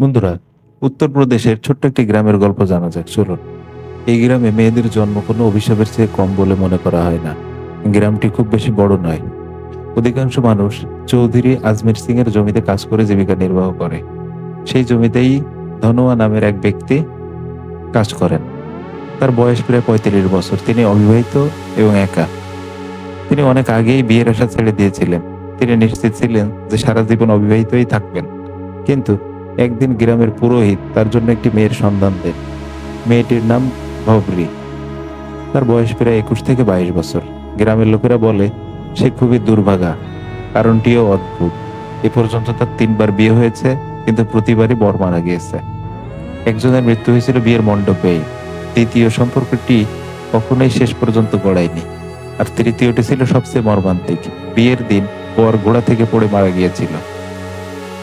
বন্ধুরা, উত্তরপ্রদেশের ছোট্ট একটি গ্রামের গল্প জানা যাক, চলুন। এই গ্রামে মেয়েদের জন্ম কোনো অভিশাপের চেয়ে কম বলে মনে করা হয় না। গ্রামটি খুব বেশি বড় নয়। অধিকাংশ মানুষ চৌধুরী আজমির সিং এর জমিতে কাজ করে জীবিকা নির্বাহ করে। সেই জমিতেই ধনোয়া নামের এক ব্যক্তি কাজ করেন। তার বয়স প্রায় পঁয়তাল্লিশ বছর। তিনি অবিবাহিত এবং একা। তিনি অনেক আগেই বিয়ের আশা ছেড়ে দিয়েছিলেন। তিনি নিশ্চিত ছিলেন যে সারা জীবন অবিবাহিতই থাকবেন। কিন্তু একদিন গ্রামের পুরোহিত তার জন্য একটি মেয়ের সন্ধান দেন। মেয়েটির নাম ভবরি। তার বয়স প্রায় একুশ থেকে বাইশ বছর। গ্রামের লোকেরা বলে, সে খুবই দুর্ভাগা। কারণটিও অদ্ভুত। এ পর্যন্ত তার তিনবার বিয়ে হয়েছে, কিন্তু প্রতিবারই বর মারা গিয়েছে। একজনের মৃত্যু হয়েছিল বিয়ের মণ্ডপেই দ্বিতীয় সম্পর্কটি কখনোই শেষ পর্যন্ত গড়ায়নি। আর তৃতীয়টি ছিল সবচেয়ে মর্মান্তিক। বিয়ের দিন বর ঘোড়া থেকে পড়ে মারা গিয়েছিল।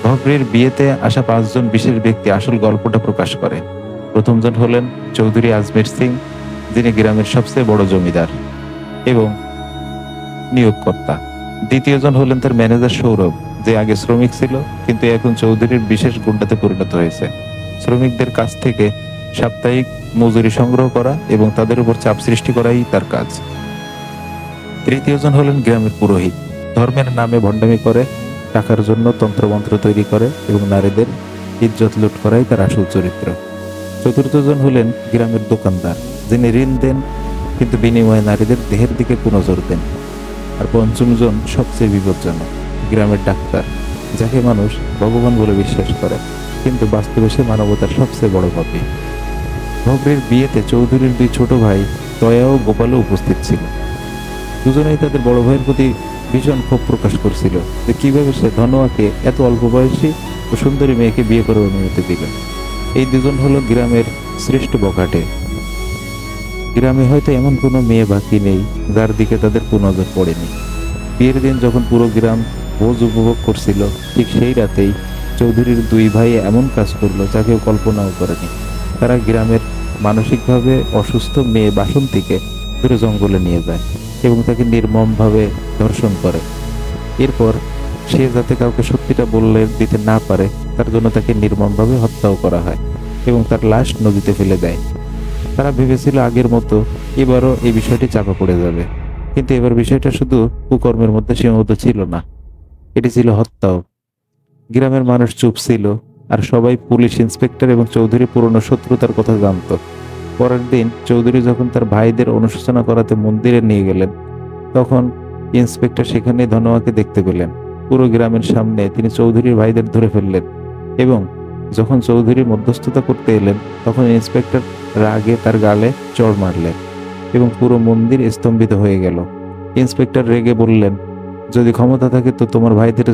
ভগ্রের বিয়েতে আসা পাঁচজন বিশেষ ব্যক্তি আসল গল্পটা প্রকাশ করে। প্রথমজন হলেন চৌধুরী আজমির সিং, যিনি গ্রামের সবচেয়ে বড় জমিদার এবং নিয়োগকর্তা। দ্বিতীয়জন হলেন তার ম্যানেজার সৌরভ, যে আগে শ্রমিক ছিল, কিন্তু এখন চৌধুরীর বিশেষ গুন্ডাতে পরিণত হয়েছে। শ্রমিকদের কাছ থেকে সাপ্তাহিক মজুরি সংগ্রহ করা এবং তাদের উপর চাপ সৃষ্টি করাই তার কাজ। তৃতীয়জন হলেন গ্রামের পুরোহিত। ধর্মের নামে ভণ্ডামি করে টাকার জন্য তন্ত্রমন্ত্র তৈরি করে এবং নারীদের ইজ্জত লুট করাই তার আসল চরিত্র। চতুর্থজন হলেন গ্রামের দোকানদার, যিনি ঋণ দেন, কিন্তু বিনিময়ে নারীদের দেহের দিকে নজর দেন আর পঞ্চমজন সবচেয়ে বিপজ্জনক, গ্রামের ডাক্তার, যাকে মানুষ ভগবান বলে বিশ্বাস করে, কিন্তু বাস্তবে সে মানবতার সবচেয়ে বড় পাপী ভগ্রের বিয়েতে চৌধুরীর দুই ছোট ভাই দয়া ও গোপালও উপস্থিত ছিল। দুজনেই তাদের বড় ভাইয়ের প্রতি ভীষণ ক্ষোভ প্রকাশ করছিল যে কীভাবে সে ধনোয়াকে এত অল্প বয়সী ও সুন্দরী মেয়েকে বিয়ে করার অনুমতি দিল। এই দুজন হলো গ্রামের শ্রেষ্ঠ বকাটে গ্রামে হয়তো এমন কোনো মেয়ে বাকি নেই, যার দিকে তাদের নজর পড়েনি। বিয়ের দিন যখন পুরো গ্রাম ভোজ উপভোগ করছিল, ঠিক সেই রাতেই চৌধুরীর দুই ভাই এমন কাজ করল যা কেউ কল্পনাও করেনি। তারা গ্রামের মানসিকভাবে অসুস্থ মেয়ে বাসন্তীকে ধরে জঙ্গলে নিয়ে যায়। এবং তাকে নির্মমভাবে ধর্ষণ করে। এরপর সে যাতে কাউকে সত্যিটা বললে, দিতে না পারে, তার জন্য তাকে নির্মমভাবে হত্যাও করা হয় এবং তার লাশ নদীতে ফেলে দেয়। তারা ভেবেছিল আগের মতো এবারও এই বিষয়টি চাপা পড়ে যাবে। কিন্তু এবার বিষয়টা শুধু কুকর্মের মধ্যে সীমাবদ্ধ ছিল না। এটি ছিল হত্যাও। গ্রামের মানুষ চুপ ছিল আর সবাই পুলিশ ইন্সপেক্টর এবং চৌধুরী পুরনো শত্রুতার কথা জানতো। পরের দিন চৌধুরী যখন তার ভাইদের অনুশোচনা করাতে মন্দিরে নিয়ে গেলেন, তখন ইন্সপেক্টর সেখানে ধনোয়াকে দেখতে পেলেন। পুরো গ্রামের সামনে তিনি চৌধুরীর ভাইদের ধরে ফেললেন এবং যখন চৌধুরী মধ্যস্থতা করতে এলেন, তখন ইন্সপেক্টর রাগে তার গালে চড় মারলেন এবং পুরো মন্দির স্তম্ভিত হয়ে গেল। ইন্সপেক্টর রেগে বললেন, যদি ক্ষমতা থাকে তো তোমার ভাইদের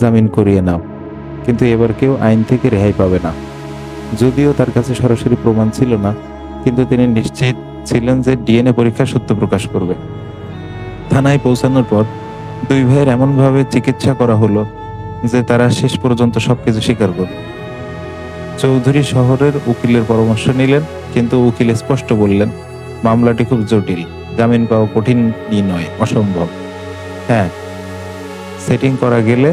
জামিন করিয়ে নাও, কিন্তু এবার কেউ আইন থেকে রেহাই পাবে না। যদিও তার কাছে সরাসরি প্রমাণ ছিল না কিন্তু তিনি নিশ্চিত ছিলেন যে ডিএনএ পরীক্ষা সত্য প্রকাশ করবে। থানায় পৌঁছানোর পর দুই ভাইয়ের এমনভাবে চিকিৎসা করা হলো যে তারা শেষ পর্যন্ত সবকিছু স্বীকার করল চৌধুরী শহরের উকিলের পরামর্শ নিলেন, কিন্তু উকিল স্পষ্ট বললেন, মামলাটি খুব জটিল। জামিন পাওয়া কঠিনই নয়, অসম্ভব। হ্যাঁ সেটিং করা গেলে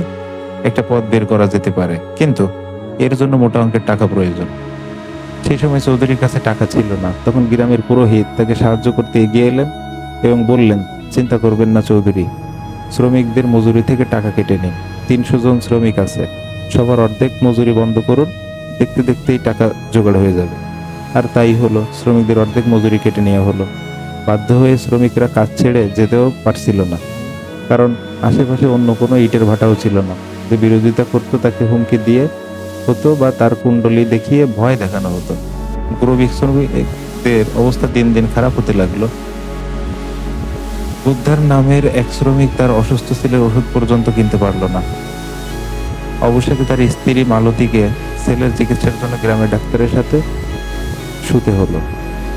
একটা পথ বের করা যেতে পারে, কিন্তু এর জন্য মোটা অঙ্কের টাকা প্রয়োজন। সেই সময় চৌধুরীর কাছে টাকা ছিল না। তখন গ্রামের পুরোহিত তাকে সাহায্য করতে এগিয়ে এলেন এবং বললেন, চিন্তা করবেন না চৌধুরী, শ্রমিকদের মজুরি থেকে টাকা কেটে নিন। তিনশো জন শ্রমিক আছে। সবার অর্ধেক মজুরি বন্ধ করুন। দেখতে দেখতেই টাকা জোগাড় হয়ে যাবে। আর তাই হলো, শ্রমিকদের অর্ধেক মজুরি কেটে নেওয়া হলো। বাধ্য হয়ে শ্রমিকরা কাজ ছেড়ে যেতেও পারছিল না। কারণ আশেপাশে অন্য কোনো ইটের ভাটাও ছিল না। যে বিরোধিতা করতো তাকে হুমকি দিয়ে হতো বা তার কুণ্ডলি দেখিয়ে ভয় দেখানো হতো। গ্রোবিক শ্রমিকদের অবস্থা দিন দিন খারাপ হতে লাগল। বুদ্ধার নামের এক শ্রমিক তার অসুস্থ ছেলের ওষুধ পর্যন্ত কিনতে পারল না। অবশেষে তার স্ত্রী মালতীকে ছেলের চিকিৎসার জন্য গ্রামের ডাক্তারের সাথে শুতে হলো।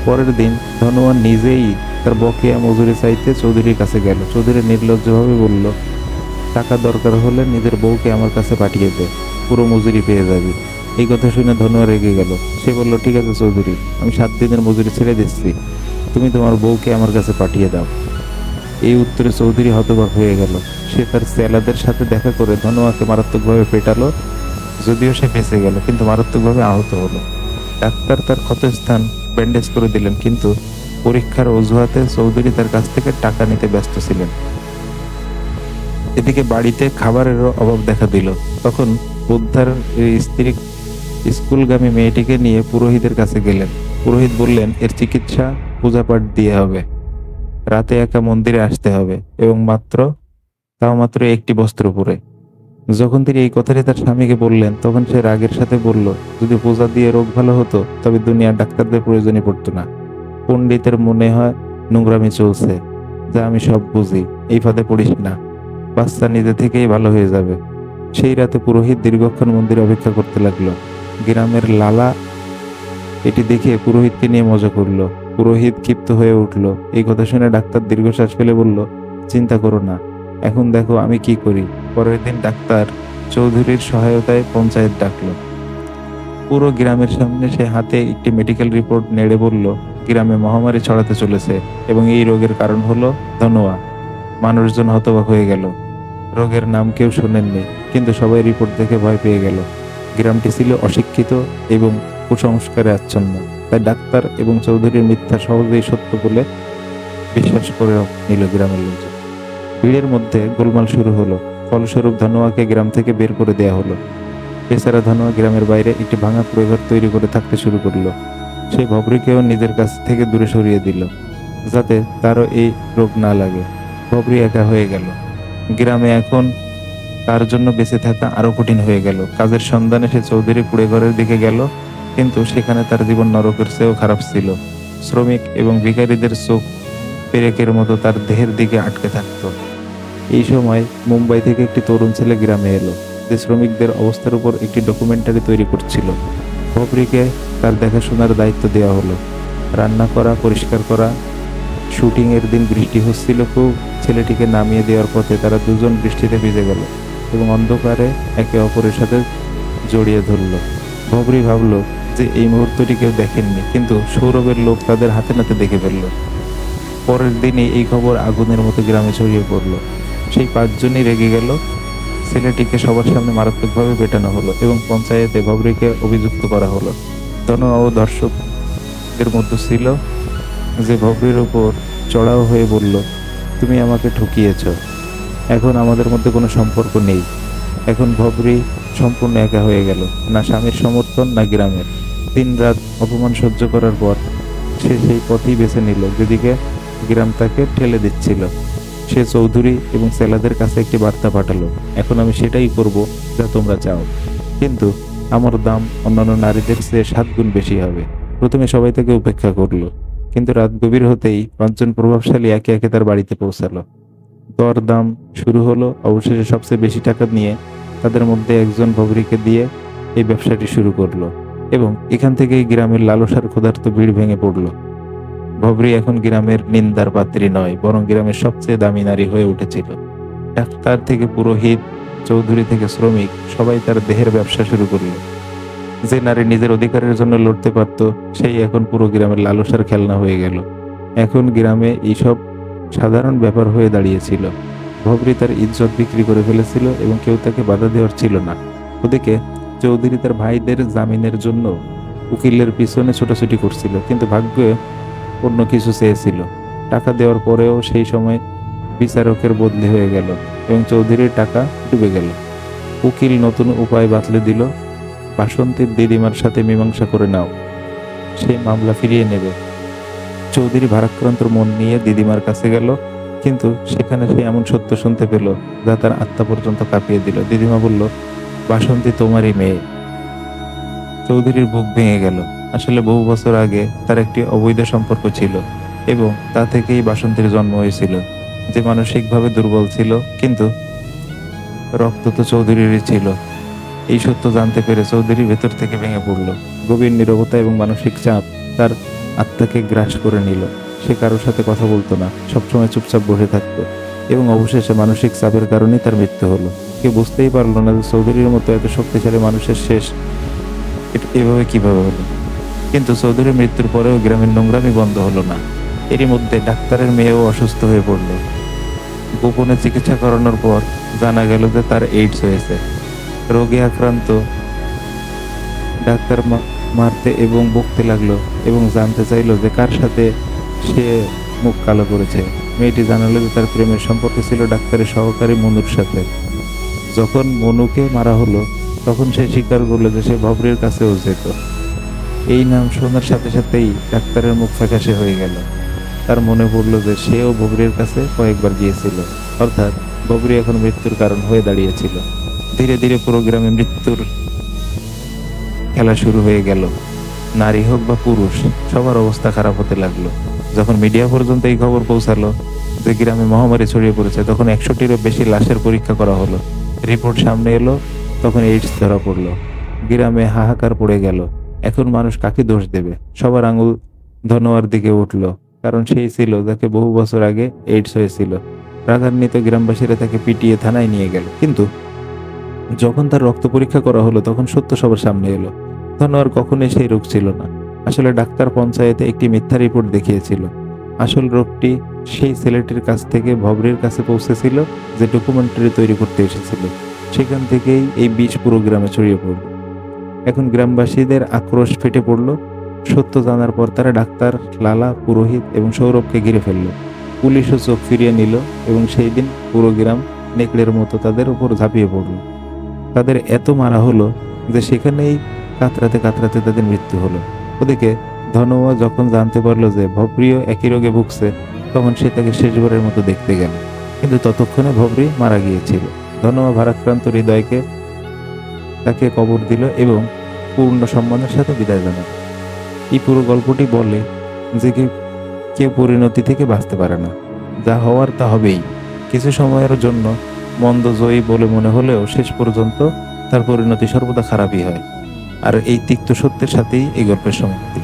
পরের দিন ধনোয়ান নিজেই তার বকেয়া মজুরি চাইতে চৌধুরীর কাছে গেল। চৌধুরী নির্লজ্জভাবে বলল, টাকা দরকার হলে নিজের বউকে আমার কাছে পাঠিয়ে দে। পুরো মজুরি পেয়ে যাবি। এই কথা শুনে ধনোয়া রেগে গেল। সে বলল, ঠিক আছে চৌধুরী, আমি সাত দিনের মজুরি ছেড়ে দিচ্ছি। তুমি তোমার বউকে আমার কাছে পাঠিয়ে দাও। এই উত্তরে চৌধুরী হতবাক হয়ে গেল। সে তার সেলাদের সাথে দেখা করে ধনোয়াকে মারাত্মকভাবে পেটালো, যদিও সে বেঁচে গেল, কিন্তু মারাত্মকভাবে আহত হলো। ডাক্তার তার ক্ষতস্থান ব্যান্ডেজ করে দিলেন, কিন্তু পরীক্ষার অজুহাতে চৌধুরী তার কাছ থেকে টাকা নিতে ব্যস্ত ছিলেন। এদিকে বাড়িতে খাবারেরও অভাব দেখা দিল। তখন বুদ্ধার এই স্ত্রী স্কুলগামী মেয়েটিকে নিয়ে পুরোহিতের কাছে গেলেন। পুরোহিত বললেন, এর চিকিৎসা পূজাপাঠ দিয়ে হবে। রাতে একা মন্দিরে আসতে হবে এবং মাত্র, তাও মাত্র একটি বস্ত্র পরে। যখন তিনি এই কথাটি তার স্বামীকে বললেন, তখন সে রাগের সাথে বলল, যদি পূজা দিয়ে রোগ ভালো হতো, তবে দুনিয়ার ডাক্তারদের প্রয়োজনই পড়তো না। পণ্ডিতের মনে হয় নোংরামি চলছে, যা আমি সব বুঝি। এই ফাঁদে পড়িস না। বাচ্চা নিজে থেকেই ভালো হয়ে যাবে। সেই রাতে পুরোহিত দীর্ঘক্ষণ মন্দিরে অপেক্ষা করতে লাগল। গ্রামের লালা এটি দেখে পুরোহিতকে নিয়ে মজা করল। পুরোহিত ক্ষিপ্ত হয়ে উঠল। এই কথা শুনে ডাক্তার দীর্ঘশ্বাস ফেলে বলল, চিন্তা করো না, এখন দেখো আমি কি করি। পরের দিন ডাক্তার চৌধুরীর সহায়তায় পঞ্চায়েত ডাকলো। পুরো গ্রামের সামনে সে হাতে একটি মেডিকেল রিপোর্ট নেড়ে বলল, গ্রামে মহামারী ছড়াতে চলেছে এবং এই রোগের কারণ হলো ধনোয়া। মানুষজন হতবাক হয়ে গেল। রোগের নাম কেউ শোনেননি, কিন্তু সবাই রিপোর্ট দেখে ভয় পেয়ে গেল। গ্রামটি ছিল অশিক্ষিত এবং কুসংস্কারে আচ্ছন্ন। তাই ডাক্তার এবং চৌধুরীর মিথ্যা সহজেই সত্য বলে বিশ্বাস করে নিল গ্রামের লোকজন। ভিড়ের মধ্যে গোলমাল শুরু হলো। ফলস্বরূপ ধনোয়াকে গ্রাম থেকে বের করে দেয়া হলো। এছাড়া ধনোয়া গ্রামের বাইরে একটি ভাঙা কুড়েঘর তৈরি করে থাকতে শুরু করল। সেই ভবরিকেও নিজের কাছ থেকে দূরে সরিয়ে দিল, যাতে তারও এই রোগ না লাগে। ভবরি একা হয়ে গেল। গ্রামে এখন তার জন্য বেঁচে থাকা আরও কঠিন হয়ে গেল। কাজের সন্ধানে সে চৌধুরী কুড়ে ঘরের দিকে গেল, কিন্তু সেখানে তার জীবন নরকের চেয়েও খারাপ ছিল। শ্রমিক এবং ভিকারীদের চোখ পেরেকের মতো তার দেহের দিকে আটকে থাকত। এই সময় মুম্বাই থেকে একটি তরুণ ছেলে গ্রামে এলো, যে শ্রমিকদের অবস্থার উপর একটি ডকুমেন্টারি তৈরি করছিল। ভবরিকে তার দেখাশোনার দায়িত্ব দেওয়া হলো। রান্না করা, পরিষ্কার করা, শুটিংয়ের দিন বৃষ্টি হচ্ছিল খুব ছেলেটিকে নামিয়ে দেওয়ার পথে তারা দুজন বৃষ্টিতে ভিজে গেল এবং অন্ধকারে একে অপরের সাথে জড়িয়ে ধরল। ভবরি ভাবল যে এই মুহূর্তটি কেউ দেখেননি, কিন্তু সৌরভের লোক তাদের হাতে নাতে দেখে ফেলল। পরের দিনই এই খবর আগুনের মতো গ্রামে ছড়িয়ে পড়ল। সেই পাঁচজনই রেগে গেল। ছেলেটিকে সবার সামনে মারাত্মকভাবে পেটানো হলো এবং পঞ্চায়েতে ভবরিকে অভিযুক্ত করা হলো। ধন ও দর্শকদের মধ্যে ছিল যে ভবরির উপর চড়াও হয়ে বলল তুমি আমাকে ঠকিয়েছ। এখন আমাদের মধ্যে কোনো সম্পর্ক নেই। এখন ভবরি সম্পূর্ণ একা হয়ে গেল, না স্বামীর সমর্থন, না গ্রামের। দিন রাত অপমান সহ্য করার পর সে সেই পথই বেছে নিল, যেদিকে গ্রাম তাকে ঠেলে দিচ্ছিল। সে চৌধুরী এবং সেলাদের কাছে একটি বার্তা পাঠালো, এখন আমি সেটাই করব যা তোমরা চাও। কিন্তু আমার দাম অন্যান্য নারীদের চেয়ে সাত গুণ বেশি হবে। প্রথমে সবাই তাকে উপেক্ষা করল। কিন্তু রাত গভীর হতেই পাঁচজন প্রভাবশালী একে একে তার বাড়িতে পৌঁছালো। দর দাম শুরু হলো অবশেষে সবচেয়ে বেশি টাকা নিয়ে তাদের মধ্যে একজন ভবরিকে দিয়ে এই ব্যবসাটি শুরু করল এবং এখান থেকেই গ্রামের লালসার ক্ষুধার্ত ভিড় ভেঙে পড়ল। ভবরি এখন গ্রামের নিন্দার পাত্রী নয়, বরং গ্রামের সবচেয়ে দামি নারী হয়ে উঠেছিল। ডাক্তার থেকে পুরোহিত, চৌধুরী থেকে শ্রমিক, সবাই তার দেহের ব্যবসা শুরু করল। যে নারী নিজের অধিকারের জন্য লড়তে পারত, সেই এখন পুরো গ্রামের লালসার খেলনা হয়ে গেল। এখন গ্রামে এইসব সাধারণ ব্যাপার হয়ে দাঁড়িয়েছিল। ভবরি তার ইজ্জত বিক্রি করে ফেলেছিল এবং কেউ তাকে বাধা দেওয়ার ছিল না। ওদিকে চৌধুরী তার ভাইদের জামিনের জন্য উকিলের পিছনে ছোটাছুটি করছিল, কিন্তু ভাগ্য অন্য কিছু চেয়েছিল। টাকা দেওয়ার পরেও সেই সময় বিচারকের বদলি হয়ে গেল এবং চৌধুরীর টাকা ডুবে গেল। উকিল নতুন উপায় বাতলে দিল বাসন্তীর দিদিমার সাথে মীমাংসা করে নাও। সে মামলা ফিরিয়ে নেবে। চৌধুরী ভারাক্রান্ত মন নিয়ে দিদিমার কাছে গেল, কিন্তু সেখানে সে এমন সত্য শুনতে পেল যা তার আত্মা পর্যন্ত কাঁপিয়ে দিল। দিদিমা বলল, বাসন্তী তোমারই মেয়ে। চৌধুরীর বুক ভেঙে গেল। আসলে বহু বছর আগে তার একটি অবৈধ সম্পর্ক ছিল এবং তা থেকেই বাসন্তীর জন্ম হয়েছিল। যে মানসিকভাবে দুর্বল ছিল, কিন্তু রক্ত তো চৌধুরীরই ছিল। এই সত্য জানতে পেরে চৌধুরী ভেতর থেকে ভেঙে পড়ল। গভীর নীরবতা এবং মানসিক চাপ তার আত্মাকে গ্রাস করে নিল। সে কারোর সাথে কথা বলতো না, সবসময় চুপচাপ বসে থাকতো এবং অবশেষে মানসিক চাপের কারণেই তার মৃত্যু হলো। কেউ বুঝতেই পারল না যে চৌধুরীর মতো এত শক্তিশালী মানুষের শেষ এভাবে কীভাবে হলো। কিন্তু চৌধুরীর মৃত্যুর পরেও গ্রামের নোংরামি বন্ধ হলো না। এরই মধ্যে ডাক্তারের মেয়েও অসুস্থ হয়ে পড়ল। গোপনে চিকিৎসা করানোর পর জানা গেল যে তার এইডস হয়েছে। রোগে আক্রান্ত। ডাক্তার মারতে এবং বকতে লাগল এবং জানতে চাইলো যে কার সাথে সে মুখ কালো করেছে। মেয়েটি জানালো যে তার প্রেমের সম্পর্ক ছিল ডাক্তারের সহকারী মনুর সাথে। যখন মনুকে মারা হলো, তখন সে স্বীকার করল যে সে ভবরির কাছেও যেত। এই নাম শোনার সাথে সাথেই ডাক্তারের মুখ ফ্যাকাশে হয়ে গেল। তার মনে পড়ল যে সেও ববরির কাছে কয়েকবার গিয়েছিল। অর্থাৎ ববরি এখন মৃত্যুর কারণ হয়ে দাঁড়িয়েছিল। ধীরে ধীরে পুরো গ্রামে মৃত্যুর খেলা শুরু হয়ে গেল। নারী হোক বা পুরুষ, সবার অবস্থা খারাপ হতে লাগল। যখন মিডিয়া পর্যন্ত এই খবর পৌঁছালো যে গ্রামে মহামারী ছড়িয়ে পড়েছে, তখন একশোটিরও বেশি লাশের পরীক্ষা করা হলো। রিপোর্ট সামনে এলো, তখন এইডস ধরা পড়ল। গ্রামে হাহাকার পড়ে গেল। এখন মানুষ কাকে দোষ দেবে? সবার আঙুল ধনোয়ার দিকে উঠল। কারণ সেই ছিল যাকে বহু বছর আগে এইডস হয়েছিল। রাগান্বিত গ্রামবাসীরা তাকে পিটিয়ে থানায় নিয়ে গেল। কিন্তু যখন তার রক্ত পরীক্ষা করা হলো, তখন সত্য সবার সামনে এলো। ধনোয়ার কখনোই সেই রোগ ছিল না। আসলে ডাক্তার পঞ্চায়েতে একটি মিথ্যা রিপোর্ট দেখিয়েছিল। আসল রোগটি সেই ছেলেটির কাছ থেকে ভবরের কাছে পৌঁছেছিল, যে ডকুমেন্টারি তৈরি করতে এসেছিল। সেখান থেকেই এই বিষ পুরো গ্রামে ছড়িয়ে পড়ল। এখন গ্রামবাসীদের আক্রোশ ফেটে পড়ল। সত্য জানার পর তারা ডাক্তার, লালা, পুরোহিত এবং সৌরভকে ঘিরে ফেলল। পুলিশও চোখ ফিরিয়ে নিল এবং সেই দিন পুরো গ্রাম নেকড়ের মতো তাদের উপর ঝাঁপিয়ে পড়ল। তাদের এত মারা হলো যে সেখানেই কাতরাতে কাতরাতে তাদের মৃত্যু হলো। ওদিকে ধনওয়া যখন জানতে পারল যে ভবরিও একই রোগে ভুগছে, তখন সে তাকে শেষবারের মতো দেখতে গেল। কিন্তু ততক্ষণে ভবরি মারা গিয়েছিল। ধনওয়া ভারাক্রান্ত হৃদয়কে তাকে কবর দিল এবং পূর্ণ সম্মানের সাথে বিদায় জানাল। এই পুরো গল্পটি বলে যে কি কেউ পরিণতি থেকে বাঁচতে পারে না। যা হওয়ার তা হবেই। কিছু সময়ের জন্য মন্দ জয়ী বলে মনে হলেও শেষ পর্যন্ত তার পরিণতি সর্বদা খারাপই হয়। আর এই তিক্ত সত্যের সাথেই এই গল্পের সমাপ্তি।